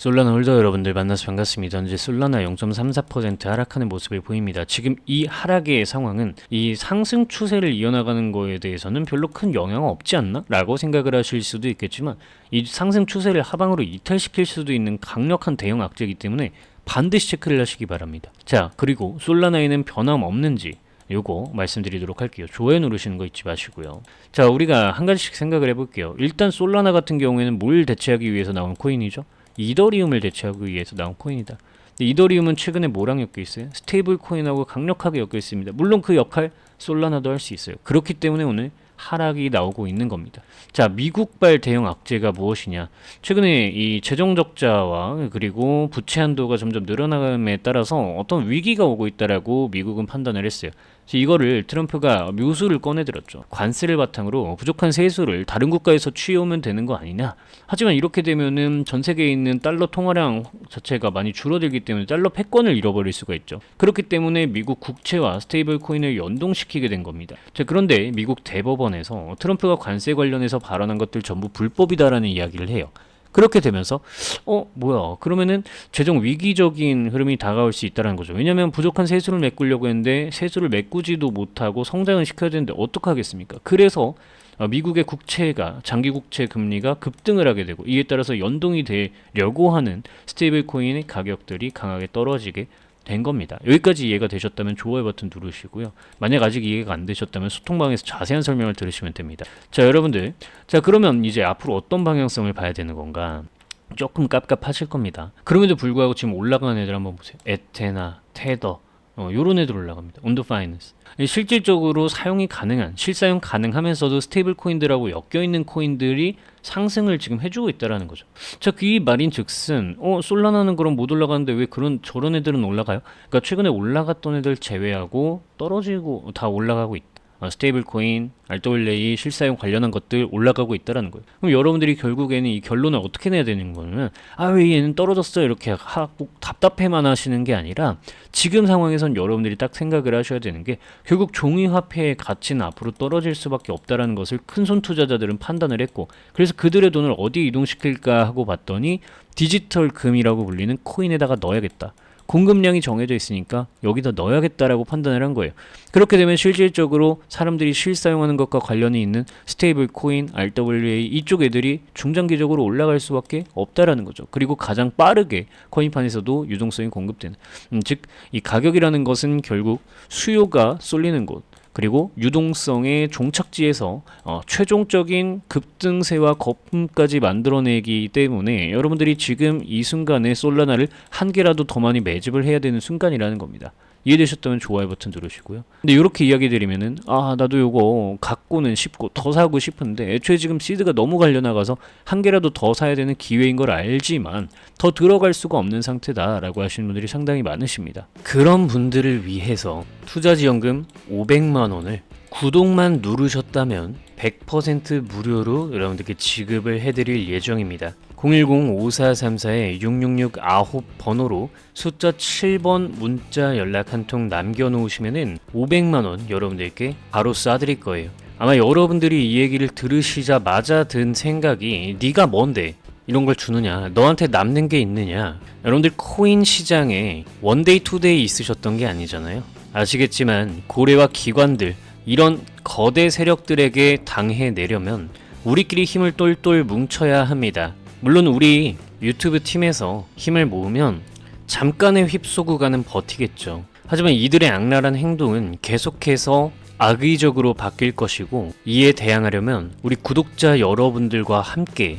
솔라나 홀더 여러분들 만나서 반갑습니다. 현재 솔라나 0.34% 하락하는 모습을 보입니다. 지금 이 하락의 상황은 이 상승 추세를 이어나가는 거에 대해서는 별로 큰 영향은 없지 않나? 라고 생각을 하실 수도 있겠지만 이 상승 추세를 하방으로 이탈시킬 수도 있는 강력한 대형 악재이기 때문에 반드시 체크를 하시기 바랍니다. 자, 그리고 솔라나에는 변함없는지 요거 말씀드리도록 할게요. 좋아요 누르시는 거 잊지 마시고요. 자, 우리가 한 가지씩 생각을 해볼게요. 일단 솔라나 같은 경우에는 뭘 대체하기 위해서 나온 코인이죠? 이더리움을 대체하기 위해서 나온 코인이다. 이더리움은 최근에 뭐랑 엮여 있어요? 스테이블 코인하고 강력하게 엮여 있습니다. 물론 그 역할 솔라나도 할 수 있어요. 그렇기 때문에 오늘 하락이 나오고 있는 겁니다. 자, 미국발 대형 악재가 무엇이냐? 최근에 이 재정 적자와 그리고 부채 한도가 점점 늘어남에 따라서 어떤 위기가 오고 있다라고 미국은 판단을 했어요. 이거를 트럼프가 묘수를 꺼내들었죠. 관세를 바탕으로 부족한 세수를 다른 국가에서 취해오면 되는 거 아니냐? 하지만 이렇게 되면은 전 세계에 있는 달러 통화량 자체가 많이 줄어들기 때문에 달러 패권을 잃어버릴 수가 있죠. 그렇기 때문에 미국 국채와 스테이블 코인을 연동시키게 된 겁니다. 자, 그런데 미국 대법원에서 트럼프가 관세 관련해서 발언한 것들 전부 불법이다라는 이야기를 해요. 그렇게 되면서 어 뭐야. 그러면은 재정 위기적인 흐름이 다가올 수 있다는 거죠. 왜냐하면 부족한 세수를 메꾸려고 했는데 세수를 메꾸지도 못하고 성장을 시켜야 되는데 어떡하겠습니까? 그래서 어, 미국의 국채가 장기 국채 금리가 급등을 하게 되고 이에 따라서 연동이 되려고 하는 스테이블 코인의 가격들이 강하게 떨어지게 된 겁니다. 여기까지 이해가 되셨다면 좋아요 버튼 누르시고요. 만약 아직 이해가 안 되셨다면 소통방에서 자세한 설명을 들으시면 됩니다. 자, 여러분들. 자, 그러면 이제 앞으로 어떤 방향성을 봐야 되는 건가? 조금 깝깝하실 겁니다. 그럼에도 불구하고 지금 올라가는 애들 한번 보세요. 에테나, 테더, 어, 요런 애들 올라갑니다. 온도 파이낸스. 실질적으로 사용이 가능한, 실사용 가능하면서도 스테이블 코인들하고 엮여 있는 코인들이 상승을 지금 해주고 있다라는 거죠. 자, 그 말인 즉슨, 어, 솔라나는 그럼 못 올라가는데 왜 그런, 저런 애들은 올라가요? 그러니까 최근에 올라갔던 애들 제외하고 떨어지고 다 올라가고 있다. 어, 스테이블 코인, RWA 실사용 관련한 것들 올라가고 있다라는 거예요. 그럼 여러분들이 결국에는 이 결론을 어떻게 내야 되는 거는 아왜 얘는 떨어졌어 이렇게 하고 답답해만 하시는 게 아니라 지금 상황에선 여러분들이 딱 생각을 하셔야 되는 게 결국 종이 화폐의 가치는 앞으로 떨어질 수밖에 없다라는 것을 큰손 투자자들은 판단을 했고 그래서 그들의 돈을 어디 이동시킬까 하고 봤더니 디지털 금이라고 불리는 코인에다가 넣어야겠다. 공급량이 정해져 있으니까 여기다 넣어야겠다라고 판단을 한 거예요. 그렇게 되면 실질적으로 사람들이 실 사용하는 것과 관련이 있는 스테이블 코인, RWA 이쪽 애들이 중장기적으로 올라갈 수밖에 없다라는 거죠. 그리고 가장 빠르게 코인판에서도 유동성이 공급되는 음, 즉 이 가격이라는 것은 결국 수요가 쏠리는 곳 그리고 유동성의 종착지에서 어, 최종적인 급등세와 거품까지 만들어내기 때문에 여러분들이 지금 이 순간에 솔라나를 한 개라도 더 많이 매집을 해야 되는 순간이라는 겁니다. 이해되셨다면 좋아요 버튼 누르시고요. 근데 이렇게 이야기 드리면은 아 나도 요거 갖고는 싶고 더 사고 싶은데 애초에 지금 시드가 너무 갈려나가서 한 개라도 더 사야 되는 기회인 걸 알지만 더 들어갈 수가 없는 상태다라고 하시는 분들이 상당히 많으십니다. 그런 분들을 위해서 투자지원금 500만 원을 구독만 누르셨다면 100% 무료로 여러분들께 지급을 해드릴 예정입니다. 010-5434-6669 번호로 숫자 7번 문자 연락 한 통 남겨놓으시면은 500만원 여러분들께 바로 쏴드릴 거예요. 아마 여러분들이 이 얘기를 들으시자마자 든 생각이 네가 뭔데? 이런 걸 주느냐? 너한테 남는 게 있느냐? 여러분들 코인 시장에 원데이 투데이 있으셨던 게 아니잖아요. 아시겠지만 고래와 기관들 이런 거대 세력들에게 당해 내려면 우리끼리 힘을 똘똘 뭉쳐야 합니다 물론 우리 유튜브 팀에서 힘을 모으면 잠깐의 휩소구가는 버티겠죠. 하지만 이들의 악랄한 행동은 계속해서 악의적으로 바뀔 것이고 이에 대항하려면 우리 구독자 여러분들과 함께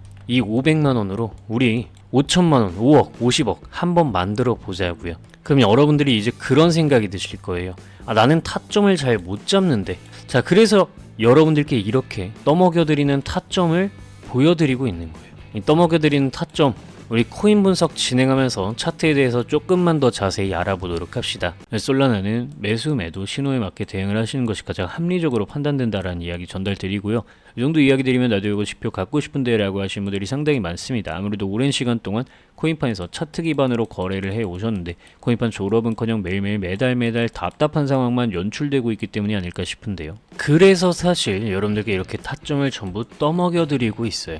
이 500만 원으로 우리 5천만 원, 5억, 50억 한번 만들어 보자고요. 그럼 여러분들이 이제 그런 생각이 드실 거예요. 아, 나는 타점을 잘 못 잡는데. 자, 그래서 여러분들께 이렇게 떠먹여드리는 타점을 보여드리고 있는 거예요. 이 떠먹여드리는 타점, 우리 코인 분석 진행하면서 차트에 대해서 조금만 더 자세히 알아보도록 합시다. 솔라나는 매수 매도 신호에 맞게 대응을 하시는 것이 가장 합리적으로 판단된다라는 이야기 전달드리고요. 이 정도 이야기 드리면 나도 이거 지표 갖고 싶은데 라고 하시는 분들이 상당히 많습니다. 아무래도 오랜 시간 동안 코인판에서 차트 기반으로 거래를 해 오셨는데 코인판 졸업은커녕 매일매일 매달 매달 답답한 상황만 연출되고 있기 때문이 아닐까 싶은데요. 그래서 사실 여러분들께 이렇게 타점을 전부 떠먹여 드리고 있어요.